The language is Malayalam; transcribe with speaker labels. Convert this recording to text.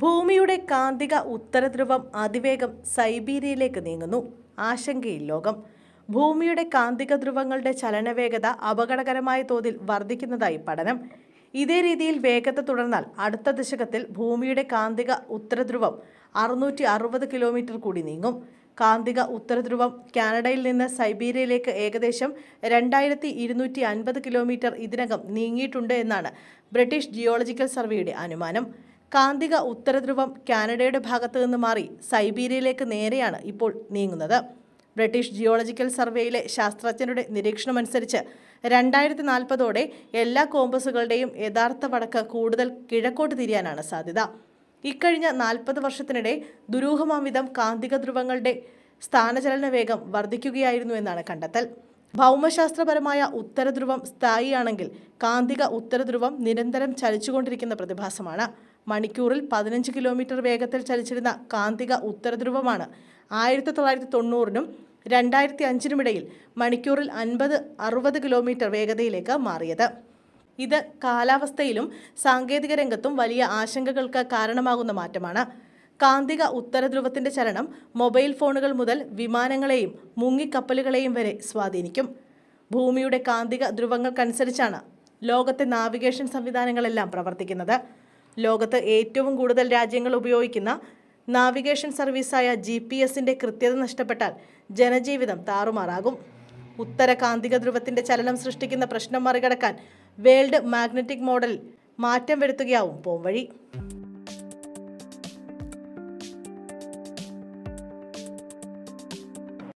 Speaker 1: ഭൂമിയുടെ കാന്തിക ഉത്തരധ്രുവം അതിവേഗം സൈബീരിയയിലേക്ക് നീങ്ങുന്നു. ആശങ്കയിൽ ലോകം. ഭൂമിയുടെ കാന്തിക ധ്രുവങ്ങളുടെ ചലനവേഗത അപകടകരമായ തോതിൽ വർദ്ധിക്കുന്നതായി പഠനം. ഇതേ രീതിയിൽ വേഗത തുടർന്നാൽ അടുത്ത ദശകത്തിൽ ഭൂമിയുടെ കാന്തിക ഉത്തരധ്രുവം അറുന്നൂറ്റി അറുപത് കിലോമീറ്റർ കൂടി നീങ്ങും. കാന്തിക ഉത്തരധ്രുവം കാനഡയിൽ നിന്ന് സൈബീരിയയിലേക്ക് ഏകദേശം രണ്ടായിരത്തി ഇരുന്നൂറ്റി അൻപത് കിലോമീറ്റർ ഇതിനകം നീങ്ങിയിട്ടുണ്ട് എന്നാണ് ബ്രിട്ടീഷ് ജിയോളജിക്കൽ സർവേയുടെ അനുമാനം. കാന്തിക ഉത്തരധ്രുവം കാനഡയുടെ ഭാഗത്ത് നിന്ന് മാറി സൈബീരിയയിലേക്ക് നേരെയാണ് ഇപ്പോൾ നീങ്ങുന്നത്. ബ്രിട്ടീഷ് ജിയോളജിക്കൽ സർവേയിലെ ശാസ്ത്രജ്ഞരുടെ നിരീക്ഷണമനുസരിച്ച് രണ്ടായിരത്തി നാൽപ്പതോടെ എല്ലാ കോമ്പസുകളുടെയും യഥാർത്ഥ വടക്ക് കൂടുതൽ കിഴക്കോട്ട് തിരിയാനാണ് സാധ്യത. ഇക്കഴിഞ്ഞ നാൽപ്പത് വർഷത്തിനിടെ ദുരൂഹമാംവിധം കാന്തിക ധ്രുവങ്ങളുടെ സ്ഥാനചലന വേഗം വർദ്ധിക്കുകയായിരുന്നു എന്നാണ് കണ്ടെത്തൽ. ഭൗമശാസ്ത്രപരമായ ഉത്തരധ്രുവം സ്ഥായിയാണെങ്കിൽ കാന്തിക ഉത്തരധ്രുവം നിരന്തരം ചലിച്ചുകൊണ്ടിരിക്കുന്ന പ്രതിഭാസമാണ്. മണിക്കൂറിൽ പതിനഞ്ച് കിലോമീറ്റർ വേഗത്തിൽ ചലിച്ചിരുന്ന കാന്തിക ഉത്തരധ്രുവമാണ്. ആയിരത്തി തൊള്ളായിരത്തി തൊണ്ണൂറിനും രണ്ടായിരത്തി അഞ്ചിനുമിടയിൽ മണിക്കൂറിൽ അൻപത് അറുപത് കിലോമീറ്റർ വേഗതയിലേക്ക് മാറിയത്. ഇത് കാലാവസ്ഥയിലും സാങ്കേതിക രംഗത്തും വലിയ ആശങ്കകൾക്ക് കാരണമാകുന്ന മാറ്റമാണ്. കാന്തിക ഉത്തരധ്രുവത്തിന്റെ ചലനം മൊബൈൽ ഫോണുകൾ മുതൽ വിമാനങ്ങളെയും മുങ്ങിക്കപ്പലുകളെയും വരെ സ്വാധീനിക്കും. ഭൂമിയുടെ കാന്തിക ധ്രുവങ്ങൾക്കനുസരിച്ചാണ് ലോകത്തെ നാവിഗേഷൻ സംവിധാനങ്ങളെല്ലാം പ്രവർത്തിക്കുന്നത്. ലോകത്ത് ഏറ്റവും കൂടുതൽ രാജ്യങ്ങൾ ഉപയോഗിക്കുന്ന നാവിഗേഷൻ സർവീസായ ജി പി എസിന്റെ കൃത്യത നഷ്ടപ്പെട്ടാൽ ജനജീവിതം താറുമാറാകും. ഉത്തര കാന്തിക ധ്രുവത്തിന്റെ ചലനം സൃഷ്ടിക്കുന്ന പ്രശ്നം മറികടക്കാൻ വേൾഡ് മാഗ്നറ്റിക് മോഡൽ മാറ്റം വരുത്തുകയാവും പോംവഴി.